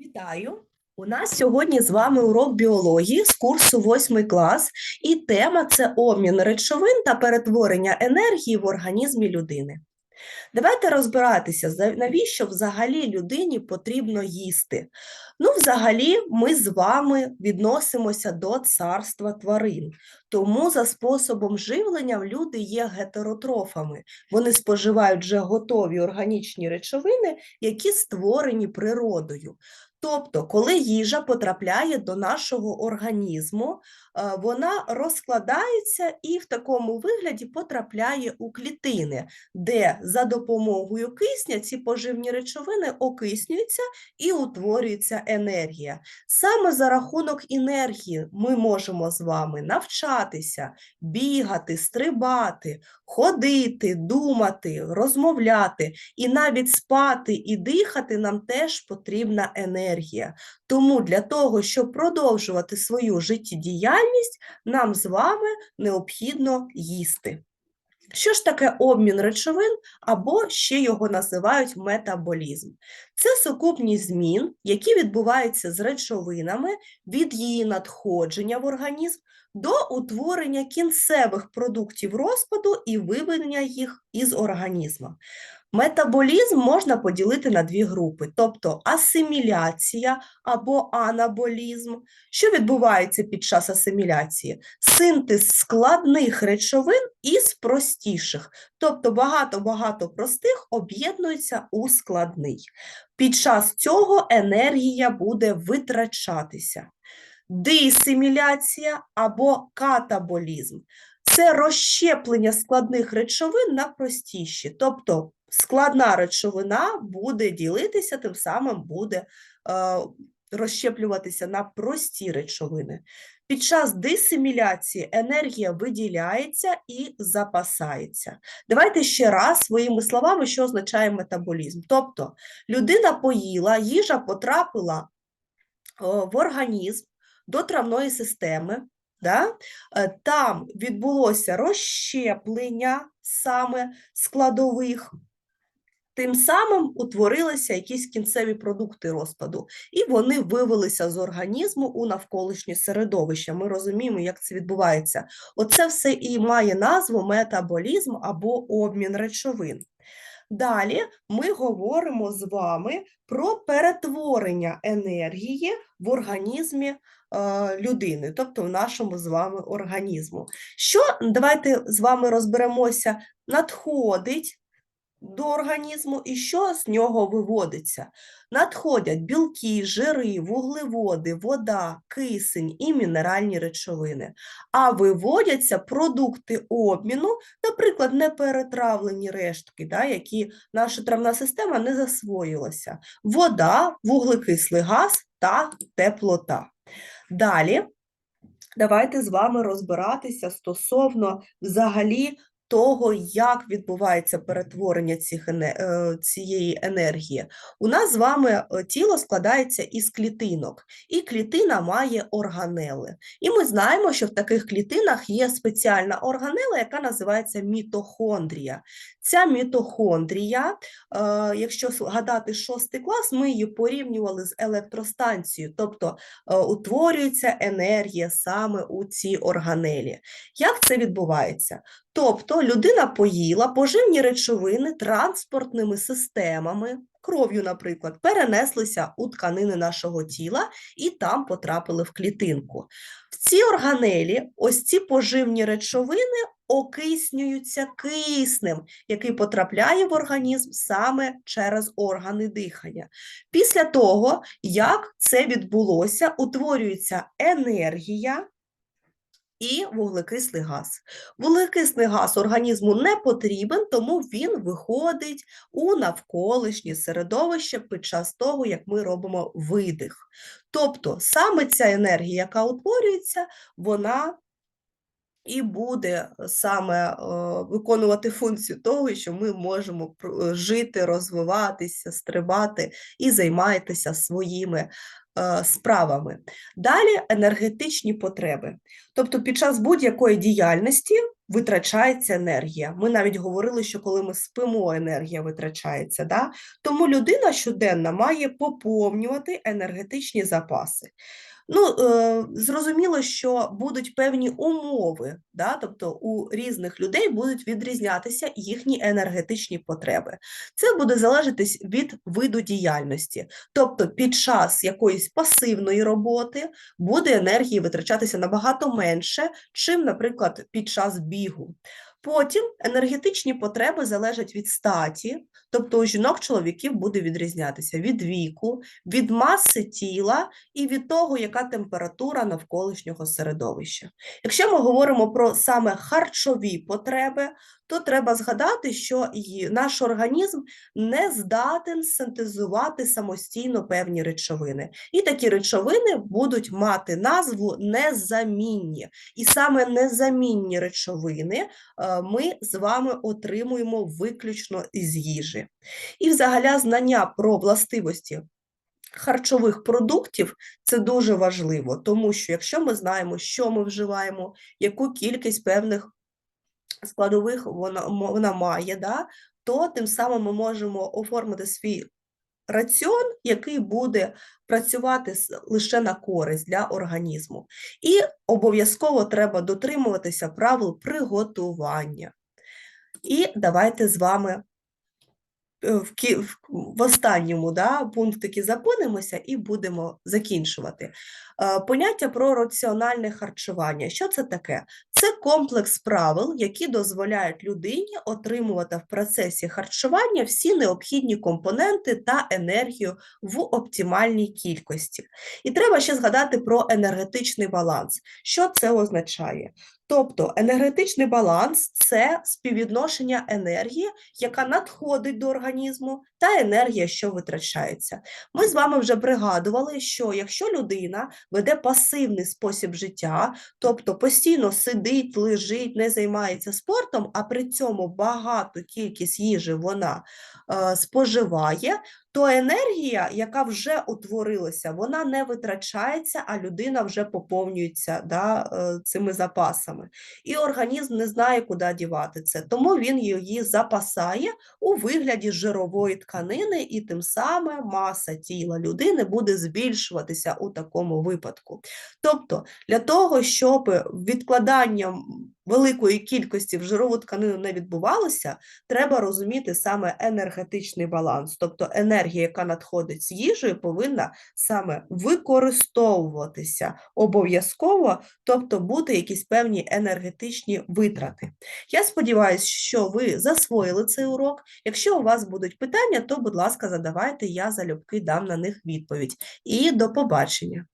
Вітаю! У нас сьогодні з вами урок біології з курсу 8 клас, і тема це обмін речовин та перетворення енергії в організмі людини. Давайте розбиратися, навіщо взагалі людині потрібно їсти. Ну, взагалі, ми з вами відносимося до царства тварин, тому за способом живлення люди є гетеротрофами. Вони споживають вже готові органічні речовини, які створені природою. Тобто, коли їжа потрапляє до нашого організму, е, вона розкладається і в такому вигляді потрапляє у клітини, де за допомогою кисня ці поживні речовини окиснюються і утворюється енергія. Саме за рахунок енергії ми можемо з вами навчатися, бігати, стрибати, ходити, думати, розмовляти і навіть спати і дихати нам теж потрібна енергія. Тому для того, щоб продовжувати свою життєдіяльність, нам з вами необхідно їсти. Що ж таке обмін речовин, або ще його називають метаболізм? Це сукупність змін, які відбуваються з речовинами від її надходження в організм до утворення кінцевих продуктів розпаду і виведення їх із організму. Метаболізм можна поділити на дві групи, тобто асиміляція або анаболізм. Що відбувається під час асиміляції? Синтез складних речовин із простіших, тобто багато-багато простих об'єднуються у складний. Під час цього енергія буде витрачатися. Дисиміляція або катаболізм це розщеплення складних речовин на простіші, тобто складна речовина буде ділитися, тим самим буде е, розщеплюватися на прості речовини. Під час дисиміляції енергія виділяється і запасається. Давайте ще раз своїми словами, що означає метаболізм. Тобто людина поїла, їжа потрапила в організм до травної системи, да? е, там відбулося розщеплення саме складових. Тим самим утворилися якісь кінцеві продукти розпаду, і вони вивелися з організму у навколишнє середовище. Ми розуміємо, як це відбувається. Оце все і має назву метаболізм або обмін речовин. Далі ми говоримо з вами про перетворення енергії в організмі е, людини, тобто в нашому з вами організму. Що давайте з вами розберемося, надходить до організму і що з нього виводиться. Надходять білки, жири, вуглеводи, вода, кисень і мінеральні речовини. А виводяться продукти обміну, наприклад, неперетравлені рештки, да, які наша травна система не засвоїлася. Вода, вуглекислий газ та теплота. Далі давайте з вами розбиратися стосовно взагалі того, як відбувається перетворення цих, е, цієї енергії. У нас з вами е, тіло складається із клітинок, і клітина має органели. І ми знаємо, що в таких клітинах є спеціальна органела, яка називається мітохондрія. Ця мітохондрія, е, якщо згадати шостий клас, ми її порівнювали з електростанцією, тобто е, утворюється енергія саме у цій органелі. Як це відбувається? Тобто людина поїла поживні речовини транспортними системами, кров'ю, наприклад, перенеслися у тканини нашого тіла і там потрапили в клітинку. В цій органелі ось ці поживні речовини окиснюються киснем, який потрапляє в організм саме через органи дихання. Після того, як це відбулося, утворюється енергія і вуглекислий газ. Вуглекислий газ організму не потрібен, тому він виходить у навколишнє середовище під час того, як ми робимо видих. Тобто саме ця енергія, яка утворюється, вона і буде саме е, виконувати функцію того, що ми можемо е, жити, розвиватися, стрибати і займатися своїми е, справами. Далі енергетичні потреби. Тобто під час будь-якої діяльності витрачається енергія. Ми навіть говорили, що коли ми спимо, енергія витрачається. Да? Тому людина щоденно має поповнювати енергетичні запаси. Ну, е, зрозуміло, що будуть певні умови, да? тобто у різних людей будуть відрізнятися їхні енергетичні потреби. Це буде залежати від виду діяльності. Тобто, під час якоїсь пасивної роботи буде енергії витрачатися набагато менше, чим, наприклад, під час бігу. Потім енергетичні потреби залежать від статі, тобто у жінок чоловіків буде відрізнятися від віку, від маси тіла і від того, яка температура навколишнього середовища. Якщо ми говоримо про саме харчові потреби, то треба згадати, що наш організм не здатен синтезувати самостійно певні речовини. І такі речовини будуть мати назву незамінні. І саме незамінні речовини е, ми з вами отримуємо виключно із їжі. І взагалі знання про властивості харчових продуктів це дуже важливо, тому що якщо ми знаємо, що ми вживаємо, яку кількість певних складових вона, вона має, да, то тим самим ми можемо оформити свій раціон, який буде працювати лише на користь для організму. І обов'язково треба дотримуватися правил приготування. І давайте з вами в кі... в останньому да, пунктикі зупинимося і будемо закінчувати. Е, поняття про раціональне харчування. Що це таке? Це комплекс правил, які дозволяють людині отримувати в процесі харчування всі необхідні компоненти та енергію в оптимальній кількості. І треба ще згадати про енергетичний баланс. Що це означає? Тобто енергетичний баланс це співвідношення енергії, яка надходить до організму, та енергія, що витрачається. Ми з вами вже пригадували, що якщо людина веде пасивний спосіб життя, тобто постійно сидить, лежить, не займається спортом, а при цьому багату кількість їжі вона е, споживає, то енергія, яка вже утворилася, вона не витрачається, а людина вже поповнюється да, е, цими запасами. І організм не знає, куди дівати це, тому він її запасає у вигляді жирової тканини, і тим самим маса тіла людини буде збільшуватися у такому випадку. Тобто, для того, щоб відкладанням великої кількості в жирову тканину не відбувалося, треба розуміти саме енергетичний баланс, тобто енергія, яка надходить з їжею, повинна саме використовуватися обов'язково, тобто бути якісь певні енергетичні витрати. Я сподіваюся, що ви засвоїли цей урок. Якщо у вас будуть питання, то, будь ласка, задавайте, я залюбки дам на них відповідь. І до побачення!